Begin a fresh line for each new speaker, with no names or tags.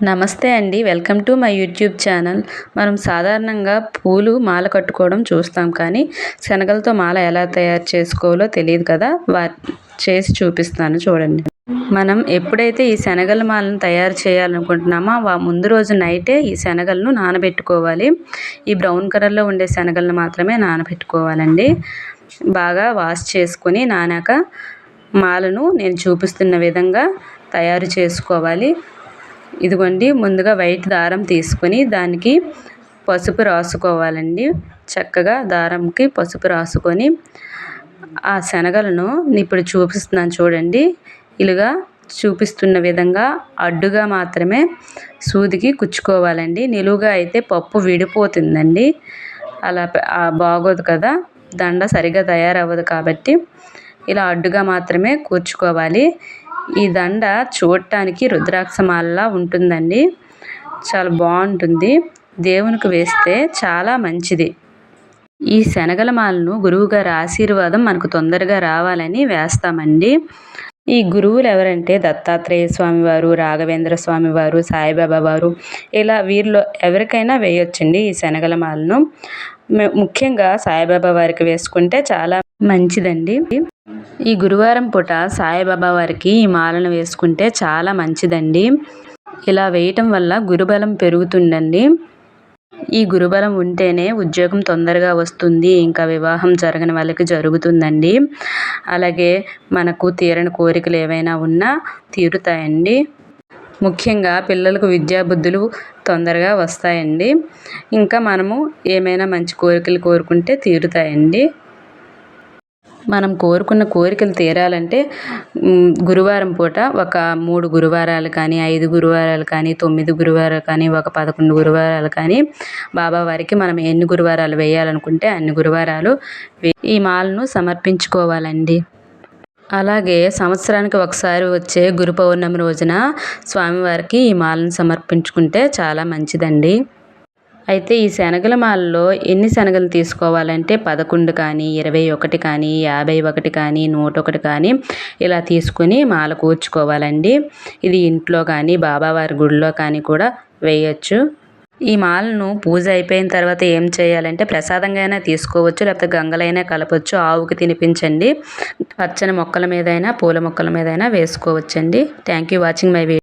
నమస్తే అండి. Welcome to my YouTube channel. మనం సాధారణంగా పూలు మాల కట్టుకోవడం చూస్తాం కానీ శనగలతో మాల ఎలా తయారు చేసుకోవాలో తెలియదు కదా? వా చేసి చూపిస్తాను చూడండి. మనం ఎప్పుడైతే ఈ శనగల మాలను తయారు చేయాలనుకుంటున్నామో వా ముందు రోజు నైటే ఈ శనగలను నానబెట్టుకోవాలి. ఈ బ్రౌన్ కలర్లో ఉండే శనగలను మాత్రమే నానబెట్టుకోవాలండి. బాగా వాష్ చేసుకొని నానాక మాలను నేను చూపిస్తున్న విధంగా తయారు చేసుకోవాలి. ఇదిగోండి ముందుగా వైట్ దారం తీసుకొని దానికి పసుపు రాసుకోవాలండి. చక్కగా దారంకి పసుపు రాసుకొని ఆ శనగలను ఇప్పుడు చూపిస్తున్నాను చూడండి. ఇలాగా చూపిస్తున్న విధంగా అడ్డుగా మాత్రమే సూదికి కుచ్చుకోవాలండి. నిలువుగా అయితే పప్పు విడిపోతుందండి. అలా బాగోదు కదా దండ సరిగా తయారవ్వదు కాబట్టి ఇలా అడ్డుగా మాత్రమే కూర్చుకోవాలి. ఈ దండ చూడటానికి రుద్రాక్షమాలలా ఉంటుందండి. చాలా బాగుంటుంది. దేవునికి వేస్తే చాలా మంచిది. ఈ శనగల మాలను గురువుగారి ఆశీర్వాదం మనకు తొందరగా రావాలని వేస్తామండి. ఈ గురువులు ఎవరంటే దత్తాత్రేయ స్వామి వారు రాఘవేంద్ర స్వామి వారు సాయిబాబా వారు ఇలా వీరిలో ఎవరికైనా వేయొచ్చండి ఈ శనగల మాలను. ముఖ్యంగా సాయిబాబా వారికి వేసుకుంటే చాలా మంచిదండి. ఈ గురువారం పూట సాయిబాబా వారికి ఈ మాలను వేసుకుంటే చాలా మంచిదండి. ఇలా వేయటం వల్ల గురుబలం పెరుగుతుందండి. ఈ గురుబలం ఉంటేనే ఉద్యోగం తొందరగా వస్తుంది ఇంకా వివాహం జరగని వాళ్ళకి జరుగుతుందండి. అలాగే మనకు తీరని కోరికలు ఏవైనా ఉన్నా తీరుతాయండి. ముఖ్యంగా పిల్లలకు విద్యాబుద్ధులు తొందరగా వస్తాయండి. ఇంకా మనము ఏమైనా మంచి కోరికలు కోరుకుంటే తీరుతాయండి. మనం కోరుకున్న కోరికలు తీరాలంటే గురువారం పూట ఒక మూడు గురువారాలు కానీ ఐదు గురువారాలు కానీ తొమ్మిది గురువారాలు కానీ ఒక పదకొండు గురువారాలు కానీ బాబావారికి మనం ఎన్ని గురువారాలు వేయాలనుకుంటే అన్ని గురువారాలు ఈ మాలను సమర్పించుకోవాలండి. అలాగే సంవత్సరానికి ఒకసారి వచ్చే గురు పౌర్ణమి రోజున స్వామివారికి ఈ మాలను సమర్పించుకుంటే చాలా మంచిదండి. అయితే ఈ శనగల మాలలో ఎన్ని శనగలు తీసుకోవాలంటే పదకొండు కానీ ఇరవై ఒకటి కానీ యాభై ఒకటి కానీ నూట ఒకటి కానీ ఇలా తీసుకుని మాల కూర్చుకోవాలండి. ఇది ఇంట్లో కానీ బాబావారి గుడిలో కానీ కూడా వేయచ్చు. ఈ మాలను పూజ అయిపోయిన తర్వాత ఏం చేయాలంటే ప్రసాదంగా అయినా తీసుకోవచ్చు లేకపోతే గంగలైనా కలపచ్చు ఆవుకి తినిపించండి. పచ్చని మొక్కల మీదైనా పూల మొక్కల మీదైనా వేసుకోవచ్చండి. Thank you watching my